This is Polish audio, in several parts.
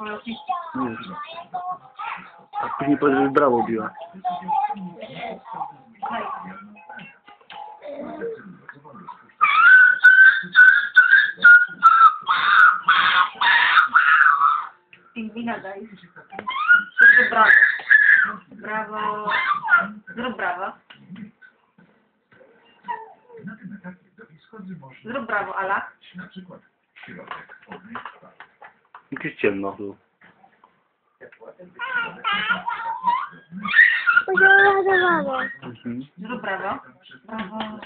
Nie. A później powiedz, że brawo biła. Pingwina daj. Szybko brawo. Brawo. Zrób brawo. Na tym etapie do wschodu można Zrób brawo, Ala. na przykład środek wodny trwa. Jakieś ciemno tu. Mhm. Brawo. Brawo.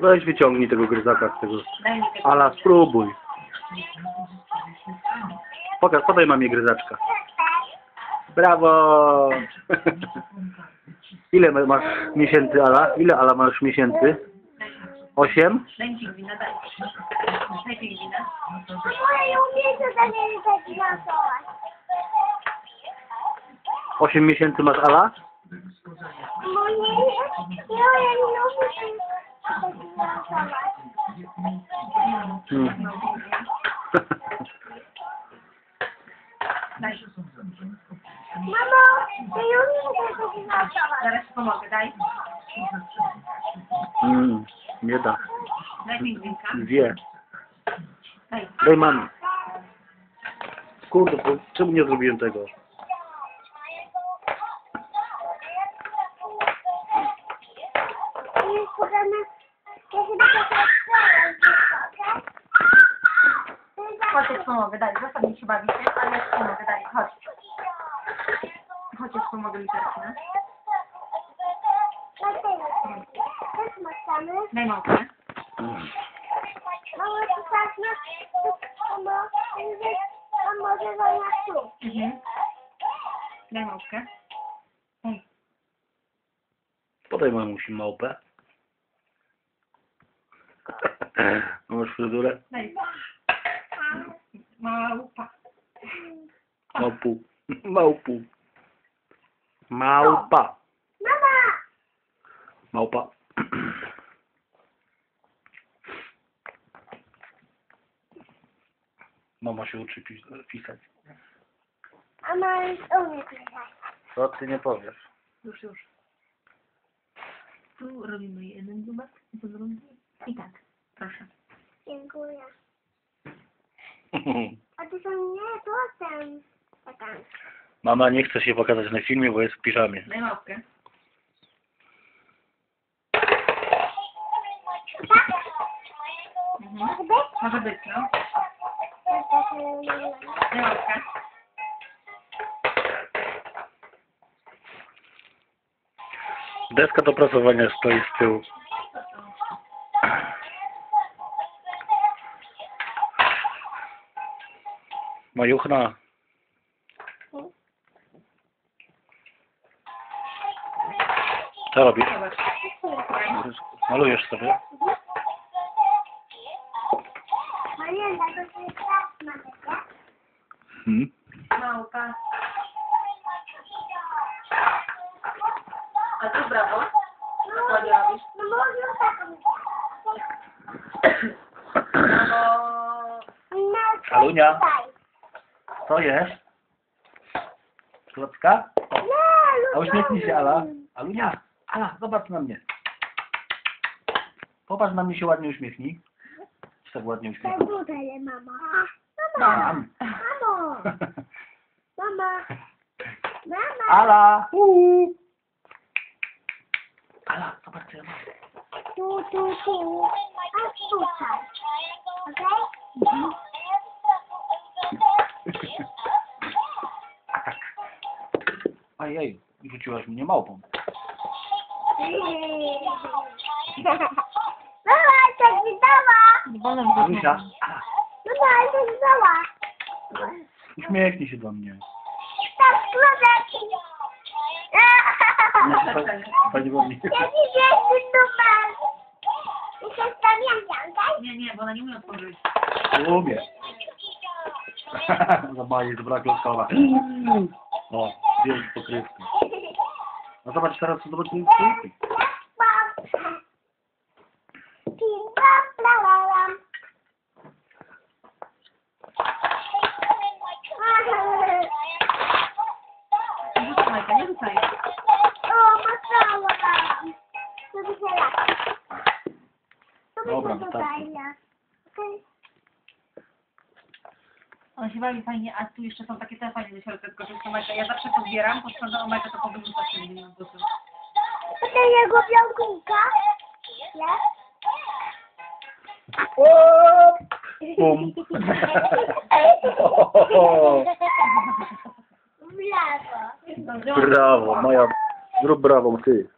Weź wyciągnij tego gryzaka z tego. Ala, spróbuj. Pokaż, podaj mamie gryzaczka. Brawo! Ile ma- masz miesięcy, Ala? Ile, Ala, masz miesięcy? Osiem? Osiem miesięcy masz, Ala? Ja nie. Hmm. Daj. Mamo, ja nie lubię głosować. Zaraz pomogę, daj. Hmm. Nie da. Wie. Daj. Mamie. Kurde, bo czemu nie zrobiłem tego? Chodź, ci pomogę, daj. Zostaw mi się bawić, ale ja ci pomogę, daj. Chodź. Chodź, ci pomogę literki, no. Też macamy. Daj małpę. Mamo, to tak na... Mamo, a może zamiast tu. Mhm. Daj małpkę. Daj. Podaj mamusi małpę. Masz fryzurę? Daj. Małpa. Małpu. Małpu. Małpa. Mama! Małpa. Mama się uczy pis- pisać. A mama umie pisać. Co ty nie powiesz? Już, już. Tu robimy jeden zubek, tu drugi. I tak. Proszę. Dziękuję. A to są nie potem. Taka. Mama nie chce się pokazać na filmie, bo jest w piżamie. Daj małpkę. Mhm. Może być? Może być, no. Małpkę. Deska do prasowania stoi z tyłu. Majuchna. Co robisz? Malujesz sobie? Marianna, to się tak ma takie. Hmm? Małpa. A tu brawo. No, Ładnie robisz. no. Brawo. No, Alunia. tutaj. Co jest? Klocka? Nie, A uśmiechnij się, Ala. Alunia, Ala, zobacz na mnie. Popatrz na mnie się ładnie uśmiechnij. Czy tak ładnie Tak uśmiechnij? Mam. Mama. Mama. Ala! Uuu. Ala, zobacz co ja mam. Tu, tu, tu. A tutaj. Okej? A tak. Ojej, rzuciłaś mnie małpą. Mama, tak mi dała. Wolno mi Alusia, uśmiechnij się do mnie. Tak, klodek. Pani numer. Jeszcze stawiam okej? Nie, nie, bo ona nie umie otworzyć. Umie. Za mała jest dobra klockowa. O, zdjąć pokrywkę. No zobacz teraz, zobacz mój klocki. teraz. Dobra, wystarczy. fajne. Okej. On się bawi fajnie, a tu jeszcze są takie te fajne środka, tylko że jest omega. Ja zawsze to zbieram, posprzątam omega, to powyrzucam się nimi na busu. To jego białkunka. Nie? Bum. Brawo. Brawo, Maja. Zrób brawo, ty.